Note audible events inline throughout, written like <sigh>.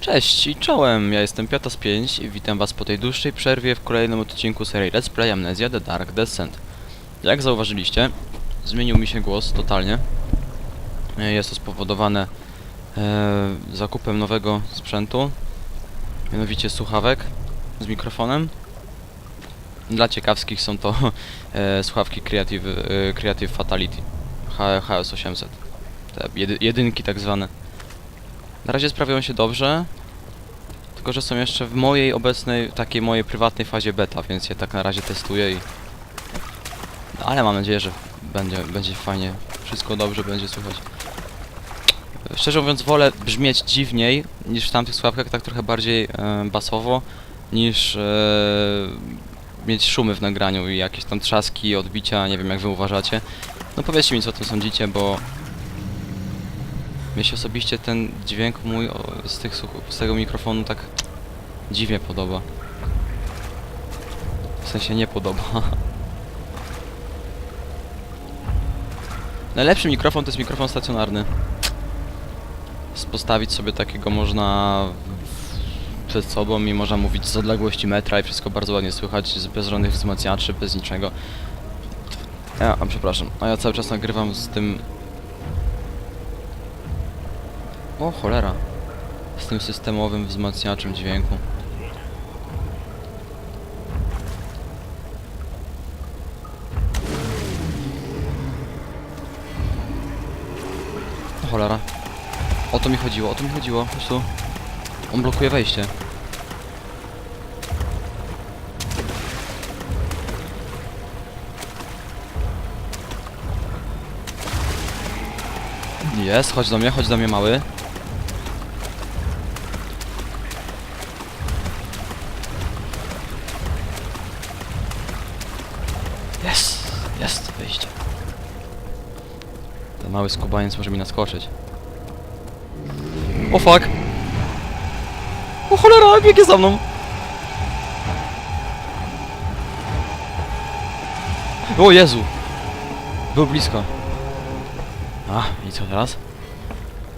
Cześć i czołem, ja jestem Piatas5 i witam was po tej dłuższej przerwie w kolejnym odcinku serii Let's Play Amnesia The Dark Descent. Jak zauważyliście, zmienił mi się głos totalnie. E, Jest to spowodowane e, zakupem nowego sprzętu, mianowicie słuchawek z mikrofonem. Dla ciekawskich są to <laughs> e, słuchawki Creative, e, Creative Fatality H- HS800. Te jedy, jedynki tak zwane. Na razie sprawiają się dobrze, tylko że są jeszcze w mojej obecnej, takiej mojej prywatnej fazie beta, więc je tak na razie testuję i... No, ale mam nadzieję, że będzie, będzie fajnie, wszystko dobrze będzie słychać. Szczerze mówiąc wolę brzmieć dziwniej niż w tamtych słuchawkach, tak trochę bardziej e, basowo, niż e, mieć szumy w nagraniu i jakieś tam trzaski, odbicia, nie wiem jak wy uważacie. No powiedzcie mi co o tym sądzicie, bo mnie się osobiście ten dźwięk mój z, tych, z tego mikrofonu tak dziwnie podoba. W sensie nie podoba. <laughs> Najlepszy mikrofon to jest mikrofon stacjonarny. Postawić sobie takiego można przed sobą i można mówić z odległości metra i wszystko bardzo ładnie słychać, bez żadnych wzmacniaczy, bez niczego. Ja, a przepraszam, a ja cały czas nagrywam z tym o cholera. Z tym systemowym wzmacniaczem dźwięku. O cholera. O to mi chodziło, o to mi chodziło. Chodź tu. On blokuje wejście. Jest, chodź do mnie, chodź do mnie mały. Jest, jest wyjście. Ten mały skubaniec może mi naskoczyć. O fuck! O cholera, biegnie za mną! O Jezu! Był blisko. A, i co teraz?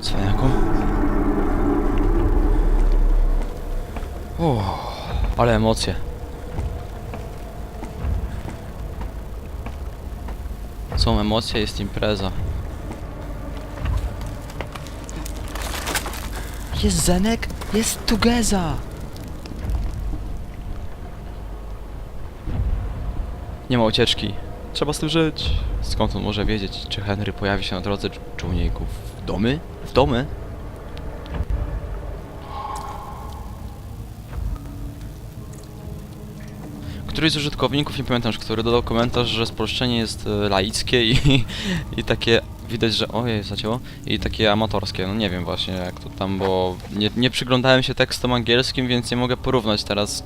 Cwaniaku? O, ale emocje. Są emocje, jest impreza. Jest Zenek, jest Tugeza! Nie ma ucieczki. Trzeba z tym żyć. Skąd on może wiedzieć, czy Henry pojawi się na drodze cz- czujników? W domy? W domy? Któryś z użytkowników, nie pamiętam już który, dodał komentarz, że spolszczenie jest e, laickie i, <laughs> i takie widać, że ojej, zacięło i takie amatorskie, no nie wiem właśnie jak to tam, bo nie, nie przyglądałem się tekstom angielskim, więc nie mogę porównać teraz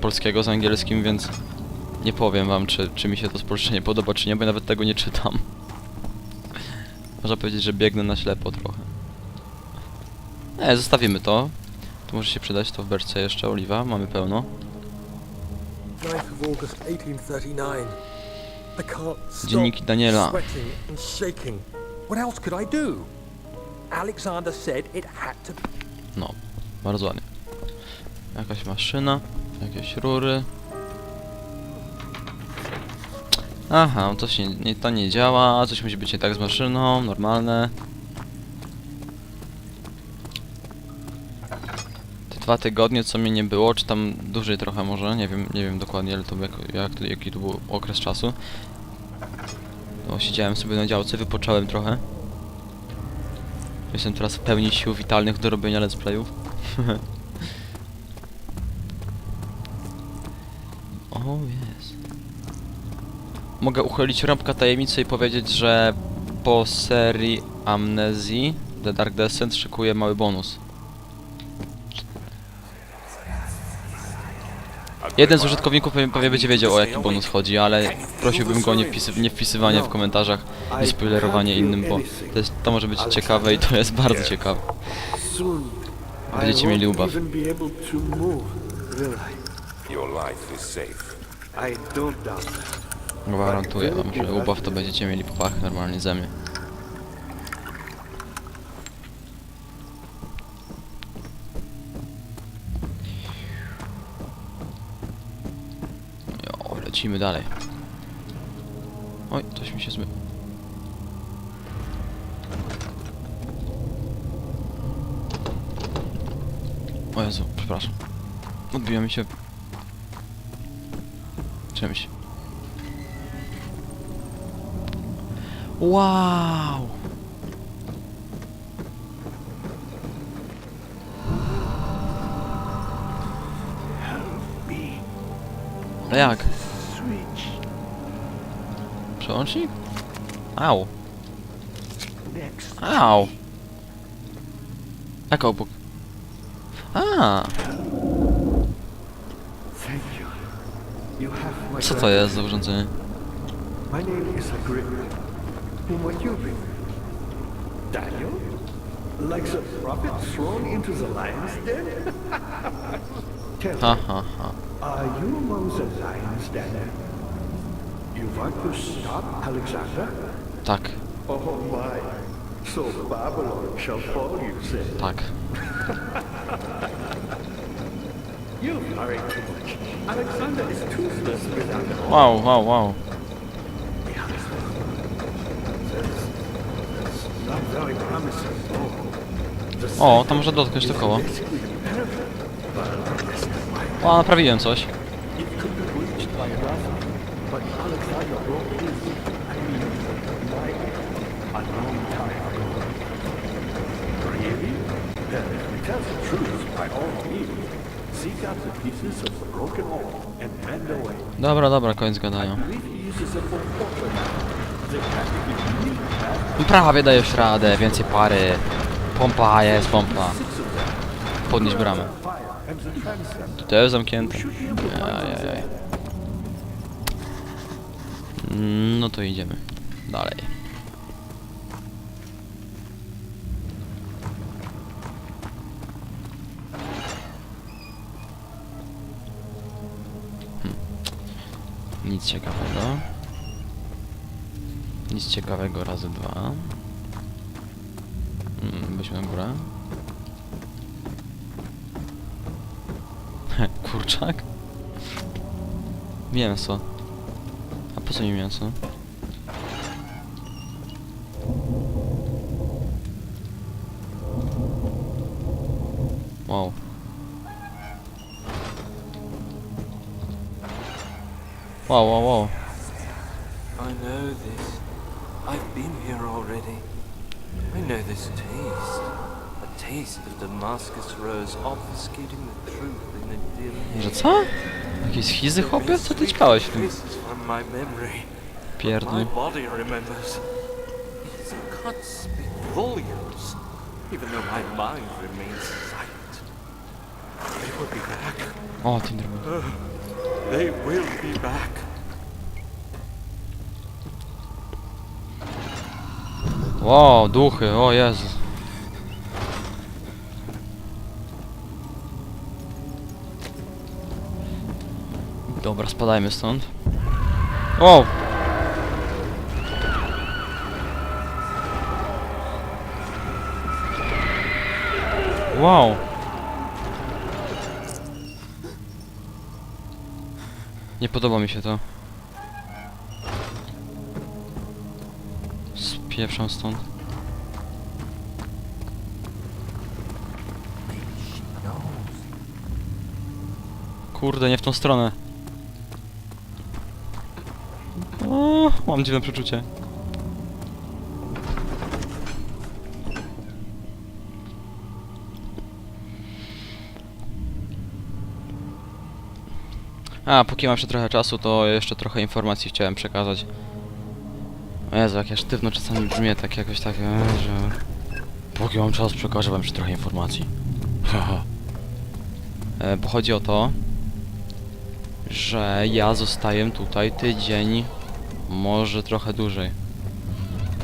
polskiego z angielskim, więc nie powiem wam, czy, czy mi się to spolszczenie podoba, czy nie, bo ja nawet tego nie czytam. <laughs> Można powiedzieć, że biegnę na ślepo trochę. Nie, zostawimy to. To może się przydać, to w beczce jeszcze oliwa, mamy pełno. 9th of August 1839. I can't stop Dzienniki Daniela. What else could I do? Alexander said it had to No, bardzo ładnie. Jakaś maszyna, jakieś rury. Aha, to się nie, to nie działa, coś musi być nie tak z maszyną, normalne. Te dwa tygodnie, co mnie nie było, czy tam dłużej trochę może, nie wiem, nie wiem dokładnie, ale to jak, jak, jaki to był okres czasu. No, siedziałem sobie na działce, wypocząłem trochę. Jestem teraz w pełni sił witalnych do robienia let's playów. <laughs> o, jest. Mogę uchylić rąbka tajemnicy i powiedzieć, że po serii Amnezji The Dark Descent szykuje mały bonus. Jeden z użytkowników pewnie, będzie wiedział o jaki bonus chodzi, ale prosiłbym go nie, wpisy, nie wpisywanie w komentarzach, nie spoilerowanie innym, bo to, jest, to może być ciekawe i to jest bardzo ciekawe. Będziecie mieli ubaw. Gwarantuję wam, że ubaw to będziecie mieli po pach normalnie ze mnie. Lecimy dalej. Oj, coś mi się zmy... O Jezu, przepraszam. Odbija mi się... Czymś. Wow! Jak? Przełącznik? Au. Au. Jak obok? A, co to jest za urządzenie? My name is Agrippa. Whom are you with? Daniel? Like the prophet thrown into the lion's den? <laughs> Tell Ha, me, ha, ha. are you among the lions, Daniel? You want to stop Alexander? Tak, Oh my. So Babylon shall fall, you say? tak. <laughs> You worry too much. Alexander is toothless without Wow, wow, wow. O, tam można dotknąć to koło. O, naprawiłem coś. But Alexander broke his, I mean, my, a long time ago. Really? Then if tell the truth, by all means, seek out the pieces of the broken wall and mend away. Dobra, dobra, koniec gadania. Prawie dajesz radę, więcej pary. Pompa, jest pompa. Podnieś bramę. Zamknięte. To find them Ajajaj. Mm, No to idziemy. Dalej. Hm. Nic ciekawego. Nic ciekawego razy dwa. Byśmy na górę. <laughs> Kurczak? Mięso. Po co mi mięso? Wow. Wow, wow, wow. I know this. I've been here already. I know this taste. A taste of Damascus rose obfuscating the truth in a dim Że co? Jakieś schizy, chłopie? Co ty ćpałeś w tym? Back. O, Tinderman. They will be back. Wow, duchy, o Jezu. Dobra, spadajmy stąd. Wow! Wow! Nie podoba mi się to. Spieprzam stąd. Kurde, nie w tą stronę. O, mam dziwne przeczucie. A, póki mam jeszcze trochę czasu, to jeszcze trochę informacji chciałem przekazać. O Jezu, jak ja sztywno czasami brzmię tak jakoś tak, e, że... Póki mam czas, przekażę wam jeszcze trochę informacji. Haha. <laughs> E, bo chodzi o to, że ja zostaję tutaj tydzień, może trochę dłużej.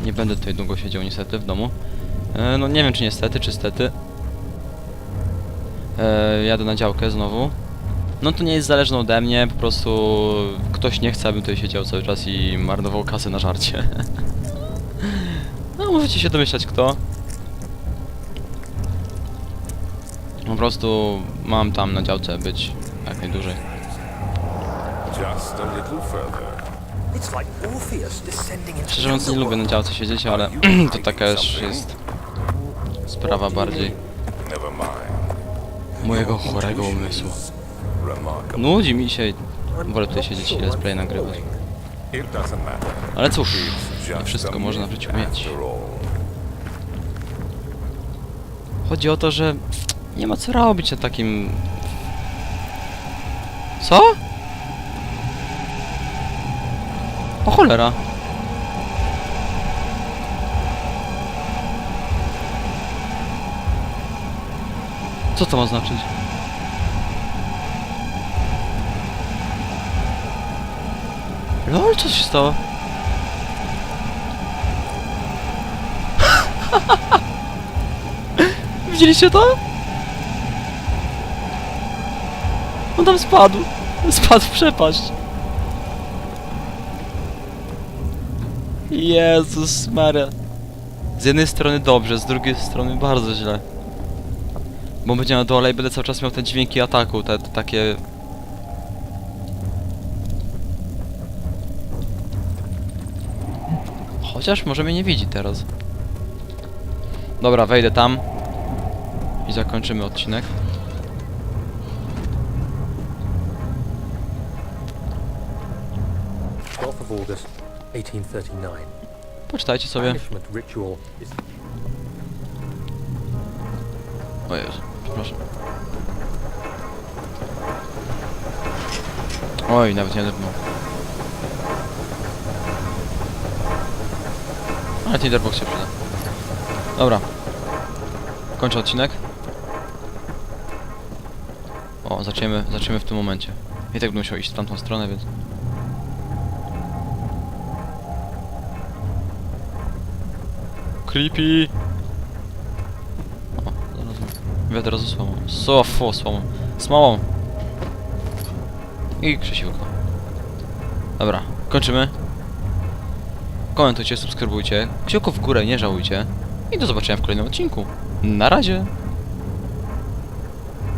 Nie będę tutaj długo siedział niestety w domu. E, no nie wiem czy niestety, czy stety. E, jadę na działkę znowu. No to nie jest zależne ode mnie, po prostu ktoś nie chce, abym tutaj siedział cały czas i marnował kasę na żarcie. <laughs> no, możecie się domyślać kto. Po prostu mam tam na działce być jak najdłużej. Just a little further. Szczerze mówiąc nie lubię na działce siedzieć, ale <clears throat> to taka już jest sprawa bardziej Never mind. mojego chorego umysłu. Nudzi mi się, wolę tutaj siedzieć i let's play nagrywać. Ale cóż, nie wszystko można w życiu mieć. Chodzi o to, że nie ma co robić na takim... Co? O cholera. Co to ma znaczyć? LOL, co się stało? <laughs> Widzieliście to? On tam spadł. Spadł w przepaść. Jezus Maria. Z jednej strony dobrze, z drugiej strony bardzo źle. Bo będzie na dole i będę cały czas miał te dźwięki ataku, te, te takie... Chociaż może mnie nie widzi teraz. Dobra, wejdę tam. I zakończymy odcinek. Twelfth of August, 1839. Poczytajcie sobie. Banishment ritual is O Jezu, przepraszam. Oj, nawet nie drbnął. Ale Tinderbox się przyda. Dobra. Kończę odcinek. O, zaczniemy, zaczniemy w tym momencie. I tak będę musiał iść w tamtą stronę, więc... Creepy! O, zaraz ze słomą. Sofo, słomą. Smołą. I krzesiłko. Dobra, kończymy. Komentujcie, subskrybujcie. Kciuków w górę nie żałujcie. I do zobaczenia w kolejnym odcinku. Na razie!